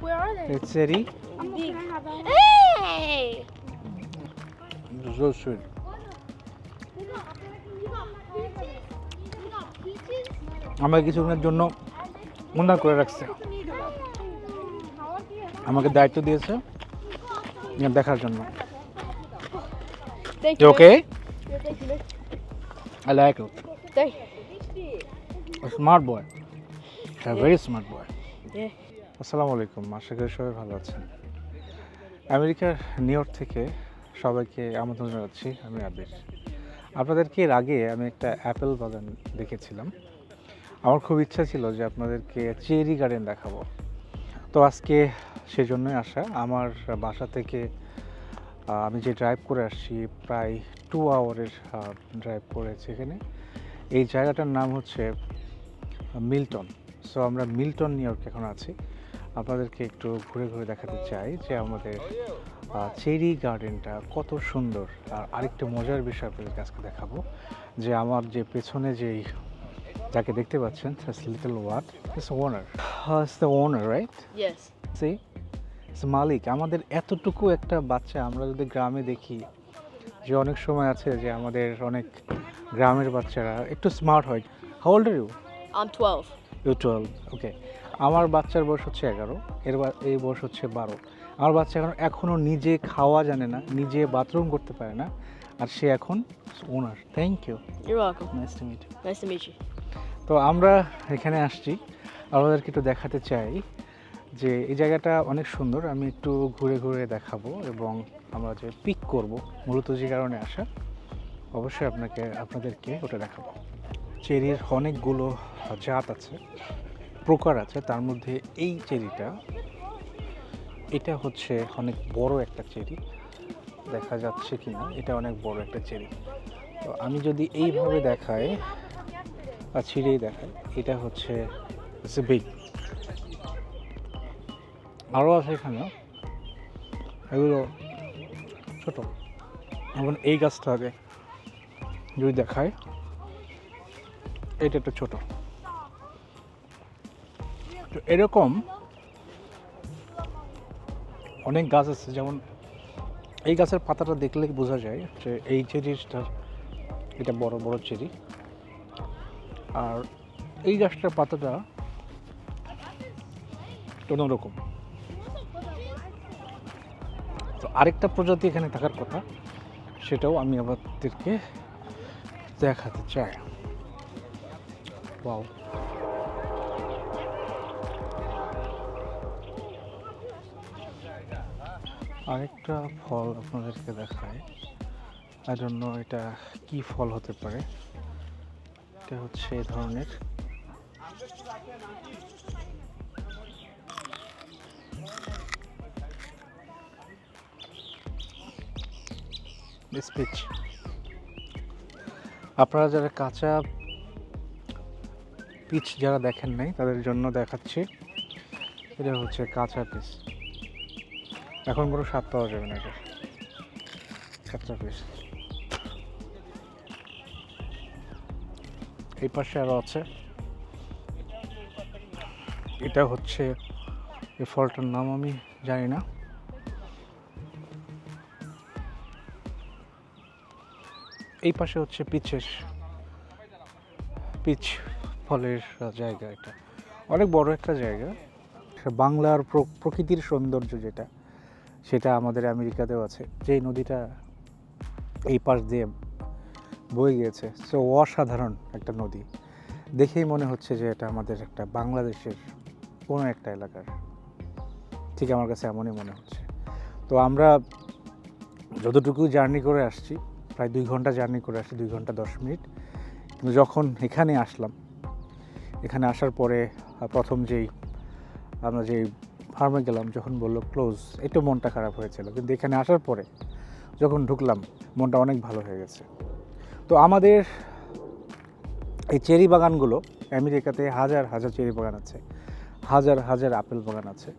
Where are they? It's cherry. I'm Big. gonna have a. Hey! It's so sweet. আমার কিছুক্ষণের জন্য উন্নয়ন করে রাখছে আমাকে দায়িত্ব দিয়েছে দেখার জন্য Thank You okay? Yeah, thank you. I like it. আসসালামু আলাইকুম, আশা করি সবাই ভালো আছেন। আমেরিকার নিউ ইয়র্ক থেকে সবাইকে আমন্ত্রণ জানাচ্ছি, আমি আবির। আপনাদেরকে এর আগে আমি একটা অ্যাপেল বাগান দেখেছিলাম? আমার খুব ইচ্ছা ছিল যে আপনাদেরকে চেরি গার্ডেন দেখাবো। তো আজকে সেজন্যই আসা। আমার বাসা থেকে আমি যে ড্রাইভ করে আসছি, প্রায় টু আওয়ারের ড্রাইভ করেছি এখানে। এই জায়গাটার নাম হচ্ছে মিল্টন। সো আমরা মিল্টন, নিউ ইয়র্ক এখন আছি। আপনাদেরকে একটু ঘুরে ঘুরে দেখাতে চাই যে আমাদের চেরি গার্ডেনটা কত সুন্দর। আর আরেকটা মজার বিষয় আপনাদেরকে আজকে দেখাবো যে আমার যে পেছনে যেই যাকে দেখতে পাচ্ছেন little what is owner is the owner right. C মালিক আমাদের এতটুকু একটা বাচ্চা আমরা যদি গ্রামে দেখি যে অনেক সময় আছে যে আমাদের অনেক গ্রামের বাচ্চারা একটু স্মার্ট হয়। How you I'm 12. You twelve okay আমার বাচ্চার বয়স হচ্ছে এগারো এর এই বয়স হচ্ছে বারো। আমার বাচ্চা এখন এখনও নিজে খাওয়া জানে না নিজে বাথরুম করতে পারে না আর সে এখন owner. Thank you nice to meet তো আমরা এখানে আসছি। আপনাদেরকে একটু দেখাতে চাই যে এই জায়গাটা অনেক সুন্দর। আমি একটু ঘুরে ঘুরে দেখাবো এবং আমরা যে পিক করব মূলত যে কারণে আসা অবশ্যই আপনাকে আপনাদেরকে ওটা দেখাবো। চেরির অনেকগুলো জাত আছে। প্রকার আছে, তার মধ্যে এই চেরিটা, এটা হচ্ছে অনেক বড় একটা চেরি, দেখা যাচ্ছে কি না এটা অনেক বড় একটা চেরি। তো আমি যদি এইভাবে দেখাই আর ছিঁড়েই দেখাই, এটা হচ্ছে বিগ আরও আছে এখানে এগুলো ছোট। এখন এই গাছটা আগে যদি দেখায় এটা একটু ছোট। তো এরকম অনেক গাছ আছে, যেমন এই গাছের পাতাটা দেখলে বোঝা যায় যে এই চেরিটা এটা বড় বড় চেরি। আর এই গাছটার পাতাটা অন্যরকম তো আরেকটা প্রজাতি এখানে থাকার কথা, সেটাও আমি আমাদেরকে দেখাতে চাই। বাও আরেকটা ফল আপনাদেরকে দেখায় তার জন্য এটা কি ফল হতে পারে। এটা হচ্ছে এই ধরনের। স্পিচ আপনারা যারা কাঁচা পিচ যারা দেখেন নাই, তাদের জন্য দেখাচ্ছি। এটা হচ্ছে কাঁচা পিচ এখন কোনো স্বাদ পাওয়া যাবে না পিচ এই পাশে আরও আছে। এটা হচ্ছে এই ফলটার নাম আমি জানি না। এই পাশে হচ্ছে পিচের, পিচ ফলের জায়গা এটা। অনেক বড় একটা জায়গা। বাংলার প্র- প্রকৃতির সৌন্দর্য যেটা। সেটা আমাদের আমেরিকাতেও আছে। যেই নদীটা এই পাশ দিয়ে বয়ে গিয়েছে, সো অসাধারণ একটা নদী। দেখেই মনে হচ্ছে যে এটা আমাদের একটা বাংলাদেশের কোনো একটা এলাকার। ঠিক আমার কাছে এমনই মনে হচ্ছে। তো আমরা যতটুকু জার্নি করে আসছি, প্রায় দুই ঘণ্টা জার্নি করে আসছি, দুই ঘণ্টা দশ মিনিট। কিন্তু যখন এখানে আসলাম, এখানে আসার পরে প্রথম যেই আমরা যেই ফার্মে গেলাম, যখন বলল ক্লোজ একটু মনটা খারাপ হয়েছিল, কিন্তু এখানে আসার পরে যখন ঢুকলাম, মনটা অনেক ভালো হয়ে গেছে। তো আমাদের এই চেরি বাগানগুলো, আমেরিকাতে হাজার হাজার চেরি বাগান আছে, হাজার হাজার আপেল বাগান আছে।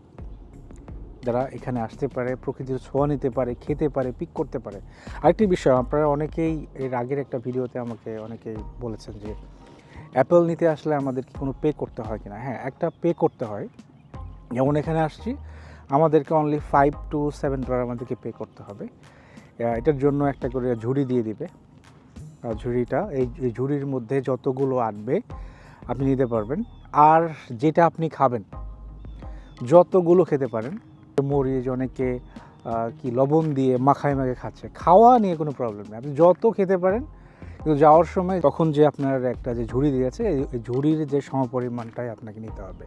যারা এখানে আসতে পারে, প্রকৃতির ছোঁয়া নিতে পারে, খেতে পারে, পিক করতে পারে। আরেকটি বিষয়, আপনারা অনেকেই এর আগের একটা ভিডিওতে আমাকে অনেকেই বলেছেন যে, অ্যাপেল নিতে আসলে আমাদের কি কোনো পে করতে হয় কিনা? হ্যাঁ একটা পে করতে হয় যেমন এখানে আসছি, আমাদেরকে only five to seven dollar আমাদেরকে পে করতে হবে। এটার জন্য একটা করে ঝুড়ি দিয়ে দিবে। ঝুড়িটা, এই এই ঝুড়ির মধ্যে যতগুলো আনবে আপনি নিতে পারবেন। আর যেটা আপনি খাবেন, যতগুলো খেতে পারেন, মরিচ অনেকে কি লবণ দিয়ে মাখায় মাখে খাচ্ছে, খাওয়া নিয়ে কোনো প্রবলেম নেই। আপনি যত খেতে পারেন কিন্তু যাওয়ার সময় তখন যে আপনার একটা যে ঝুড়ি দিয়েছে, এই ঝুড়ির যে সমপরিমাণটাই আপনাকে নিতে হবে।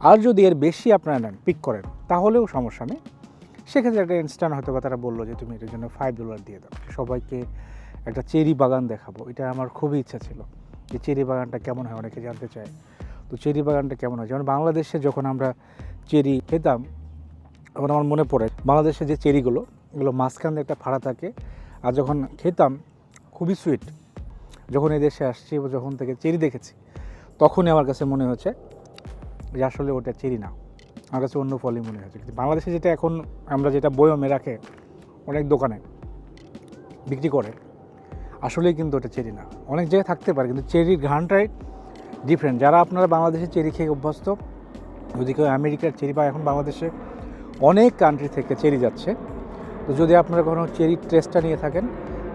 আর যদি এর বেশি আপনারা নেন পিক করেন, তাহলেও সমস্যা নেই। সেক্ষেত্রে একটা ইনস্ট্যান্ট হয়তো বা তারা বলল যে, তুমি এটার জন্য ফাইভ ডলার দিয়ে দাও। সবাইকে একটা চেরি বাগান দেখাবো। এটা আমার খুবই ইচ্ছা ছিল যে চেরি বাগানটা কেমন হয়, অনেকে জানতে চায়। তো চেরি বাগানটা কেমন হয়? যেমন বাংলাদেশে যখন আমরা চেরি খেতাম, তখন আমার মনে পড়ে, বাংলাদেশে যে চেরিগুলো, এগুলো মাঝখান দিয়ে একটা ফাড়া থাকে। আর যখন খেতাম, খুবই সুইট যখন এই দেশে আসছি যখন থেকে চেরি দেখেছি, তখনই আমার কাছে মনে হচ্ছে যে আসলে ওটা চেরি না। আমার কাছে অন্য ফলই মনে হচ্ছে কিন্তু বাংলাদেশে যেটা এখন আমরা যেটা বয়মে রাখে, অনেক দোকানে বিক্রি করে, আসলেই কিন্তু ওটা চেরি না। অনেক জায়গায় থাকতে পারে, কিন্তু চেরির ঘ্রাণটাই ডিফারেন্ট যারা আপনারা বাংলাদেশে চেরি খেয়ে অভ্যস্ত, যদি কেউ আমেরিকার চেরি বা এখন বাংলাদেশে অনেক কান্ট্রি থেকে চেরি যাচ্ছে, তো যদি আপনারা কোনো চেরির টেস্টটা নিয়ে থাকেন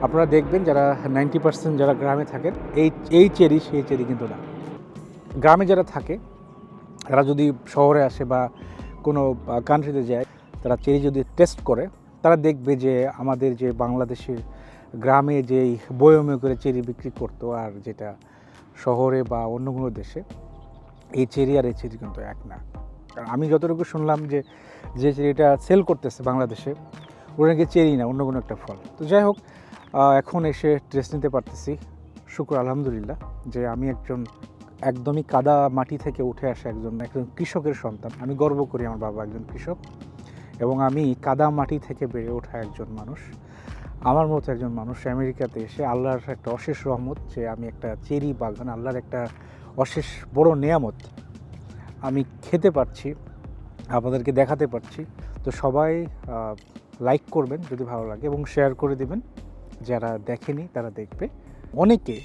আপনারা দেখবেন যারা নাইনটি পার্সেন্ট যারা গ্রামে থাকেন, এই এই চেরি, সেই চেরি কিন্তু না। গ্রামে যারা থাকে, তারা যদি শহরে আসে বা কোনো কান্ট্রিতে যায়, তারা চেরি যদি টেস্ট করে, তারা দেখবে যে আমাদের যে বাংলাদেশের গ্রামে যেই বয়মে করে চেরি বিক্রি করতো, আর যেটা শহরে বা অন্য কোনো দেশে, এই চেরি আর এই চেরি কিন্তু এক না। কারণ আমি যতটুকু শুনলাম যে যে চেরিটা সেল করতেছে বাংলাদেশে, ওটা নাকি চেরি না, অন্য কোনো একটা ফল। তো যাই হোক এখন এসে টেস্ট নিতে পারতেছি। শুক্র, আলহামদুলিল্লাহ, যে আমি একজন একদমই কাদা মাটি থেকে উঠে আসা একজন একজন কৃষকের সন্তান। আমি গর্ব করি আমার বাবা একজন কৃষক এবং আমি কাদা মাটি থেকে বেড়ে ওঠা একজন মানুষ। আমার মতো একজন মানুষ আমেরিকাতে এসে আল্লাহর একটা অশেষ রহমত, যে আমি একটা চেরি বাগান, আল্লাহর একটা অশেষ বড় নেয়ামত আমি খেতে পারছি, আপনাদেরকে দেখাতে পারছি। তো সবাই লাইক করবেন যদি ভালো লাগে এবং শেয়ার করে দিবেন। যারা দেখেনি, তারা দেখবে। অনেকে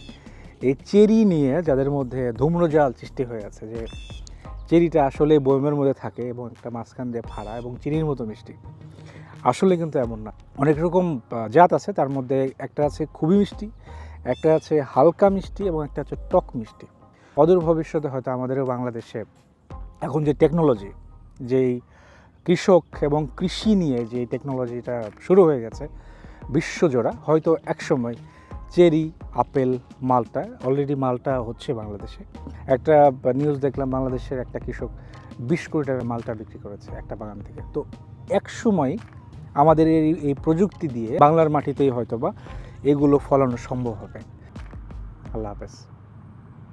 এই চেরি নিয়ে যাদের মধ্যে ধূম্রজাল সৃষ্টি হয়ে আছে, যে চেরিটা আসলে বয়মের মধ্যে থাকে এবং একটা মাঝখান দিয়ে ফাড়া এবং চিনির মতো মিষ্টি। আসলে কিন্তু এমন না। অনেক রকম জাত আছে, তার মধ্যে একটা আছে খুবই মিষ্টি, একটা আছে হালকা মিষ্টি এবং একটা হচ্ছে টক মিষ্টি। অদূর ভবিষ্যতে হয়তো আমাদেরও বাংলাদেশে এখন যে টেকনোলজি যেই কৃষক এবং কৃষি নিয়ে যে টেকনোলজিটা শুরু হয়ে গেছে বিশ্বজোড়া, হয়তো একসময় চেরি, আপেল, মালটা অলরেডি মালটা হচ্ছে বাংলাদেশে। একটা নিউজ দেখলাম, বাংলাদেশের একটা কৃষক বিশ কোটি টাকার মালটা বিক্রি করেছে একটা বাগান থেকে। তো এক সময় আমাদের এই এই প্রযুক্তি দিয়ে বাংলার মাটিতেই হয়তো বা এগুলো ফলানো সম্ভব হবে। আল্লাহ হাফেজ।